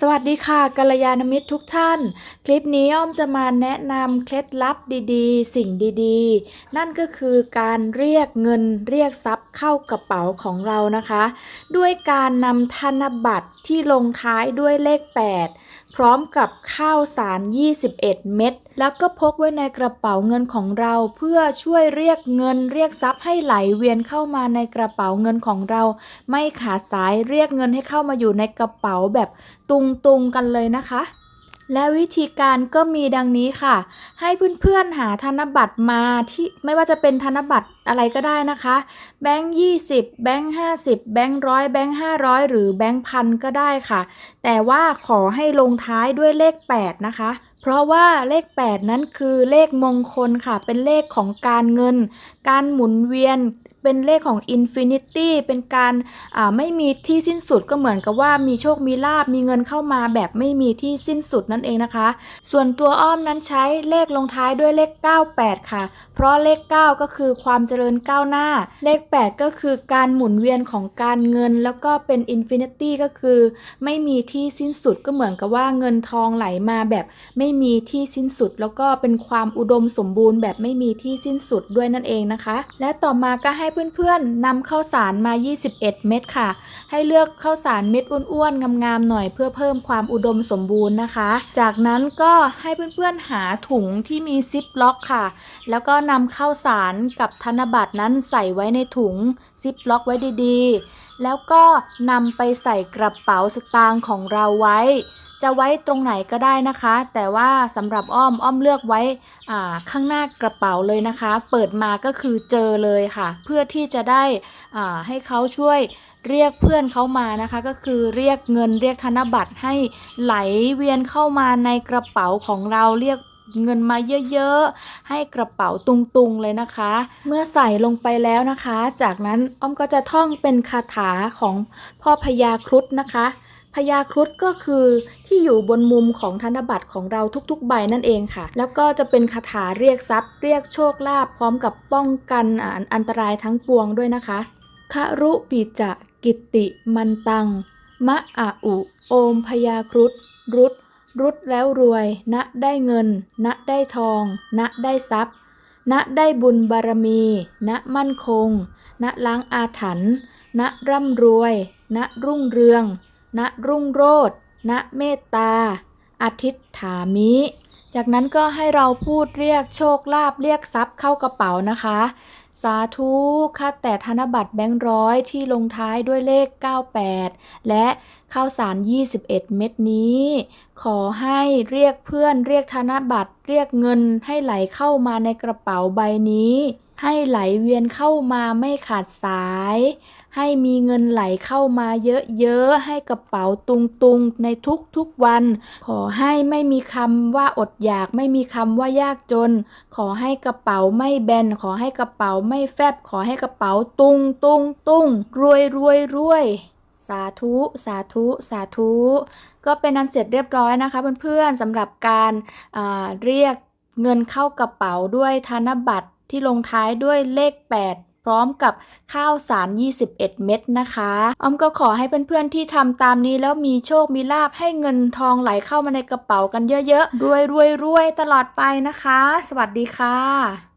สวัสดีค่ะกัลยาณมิตรทุกท่าน คลิปนี้อ้อมจะมาแนะนำเคล็ดลับดีๆ สิ่งดีๆ นั่นก็คือการเรียกเงินเรียกทรัพย์เข้ากระเป๋าของเรานะคะ ด้วยการนำธนบัตรที่ลงท้ายด้วยเลข 8 พร้อมกับข้าวสาร 21 เม็ด แล้วก็พกไว้ในกระเป๋าเงินของเราเพื่อช่วยเรียกเงินเรียกทรัพย์ให้ไหลเวียนเข้ามาในกระเป๋าเงินของเรา ไม่ขาดสายเรียกเงินให้เข้ามาอยู่ในกระเป๋าแบบตุงๆกันเลยนะคะและวิธีการก็มีดังนี้ค่ะ ให้เพื่อนๆหาธนบัตรมาที่ไม่ว่าจะเป็นธนบัตรอะไรก็ได้นะคะ แบงค์20แบงค์50แบงค์ร้อยแบงค์500หรือแบงค์พันก็ได้ค่ะ แต่ว่าขอให้ลงท้ายด้วยเลข 8 นะคะ เพราะว่าเลข 8 นั้นคือเลขมงคลค่ะ เป็นเลขของการเงิน การหมุนเวียนเป็นเลขของ Infinity เป็นการอ่าไม่มีที่สิ้นสุดก็เหมือนกับว่ามีโชคมีลาบมีเงินเข้ามาแบบไม่มีที่สิ้นสุดนั่นเองนะคะ ส่วนตัวอ้อมนั้นใช้เลขลงท้ายด้วยเลข 98 ค่ะ เพราะเลข 9 ก็คือความเจริญก้าวหน้า เลข 8 ก็คือการหมุนเวียนของการเงิน แล้วก็เป็น Infinity ก็คือ ไม่มีที่สิ้นสุดก็เหมือนกับว่าเงินทองไหลมาแบบไม่มีที่สิ้นสุด แล้วก็เป็นความอุดมสมบูรณ์แบบไม่มีที่สิ้นสุดด้วยนั่นเองนะคะ และต่อมาก็ให้เพื่อนๆนำข้าวสารมา 21 เม็ดค่ะ ให้เลือกข้าวสารเม็ดอ้วนๆงามๆหน่อยเพื่อเพิ่มความอุดมสมบูรณ์นะคะ จากนั้นก็ให้เพื่อนๆหาถุงที่มีซิปล็อกค่ะ แล้วก็นำข้าวสารกับธนบัตรนั้นใส่ไว้ในถุงซิปล็อกไว้ดีๆ แล้วก็นำไปใส่กระเป๋าสตางค์ของเราไว้ จะไว้ตรงไหนก็ได้นะคะ แต่ว่าสำหรับอ้อมอ้อมเลือกไว้ข้างหน้ากระเป๋าเลยนะคะ เปิดมาก็คือเจอเลยค่ะ เพื่อที่จะได้ให้เขาช่วยเรียกเพื่อนเขามานะคะ ก็คือเรียกเงินเรียกธนบัตรให้ไหลเวียนเข้ามาในกระเป๋าของเราเรียก เงินมาเยอะๆ ให้กระเป๋าตุงๆเลยนะคะ เมื่อใส่ลงไปแล้วนะคะ จากนั้นอ้อมก็จะท่องเป็นคาถาของพ่อพญาครุฑนะคะพญาครุฑก็คือที่อยู่บนมุมของธนบัตรของเราทุกๆ ใบนั่นเองค่ะ แล้วก็จะเป็นคาถาเรียกทรัพย์ เรียกโชคลาภพร้อมกับป้องกันอ,อันตรายทั้งปวงด้วยนะคะคารุปิจะกิตติมันตัง มะอะอุ โอมพญาครุฑรุด รุดแล้วรวย ณได้เงิน ณได้ทอง ณได้ทรัพย์ ณได้บุญบารมี ณมั่นคง ณล้างอาถรรพ์ณร่ำรวย ณรุ่งเรือง ณรุ่งโรจน์ณเมตตาอาทิตถามิ จากนั้นก็ให้เราพูดเรียกโชคลาภเรียกทรัพย์เข้ากระเป๋านะคะ สาธุค่ะแต่ธนบัตรแบงค์ร้อยที่ลงท้ายด้วยเลข 98 และข้าวสาร 21 เม็ดนี้ ขอให้เรียกเพื่อนเรียกธนบัตรเรียกเงินให้ไหลเข้ามาในกระเป๋าใบนี้ ให้ไหลเวียนเข้ามาไม่ขาดสาย ให้มีเงินไหลเข้ามาเยอะๆ ให้กระเป๋าตุงๆ ในทุกๆวัน ขอให้ไม่มีคำว่าอดอยาก ไม่มีคำว่ายากจน ขอให้กระเป๋าไม่แบน ขอให้กระเป๋าไม่แฟบ ขอให้กระเป๋าตุงตุงตุงรวยรวยรวยสาธุ สาธุ สาธุ ก็เป็นอันเสร็จเรียบร้อยนะคะเพื่อนๆสำหรับการเรียกเงินเข้ากระเป๋าด้วยธนบัตร ที่ลงท้ายด้วยเลข 8พร้อมกับข้าวสาร 21 เม็ดนะคะ ออมก็ขอให้เพื่อนๆที่ทำตามนี้แล้วมีโชค มีลาภให้เงินทองไหลเข้ามาในกระเป๋ากันเยอะๆ รวยๆตลอดไปนะคะ สวัสดีค่ะ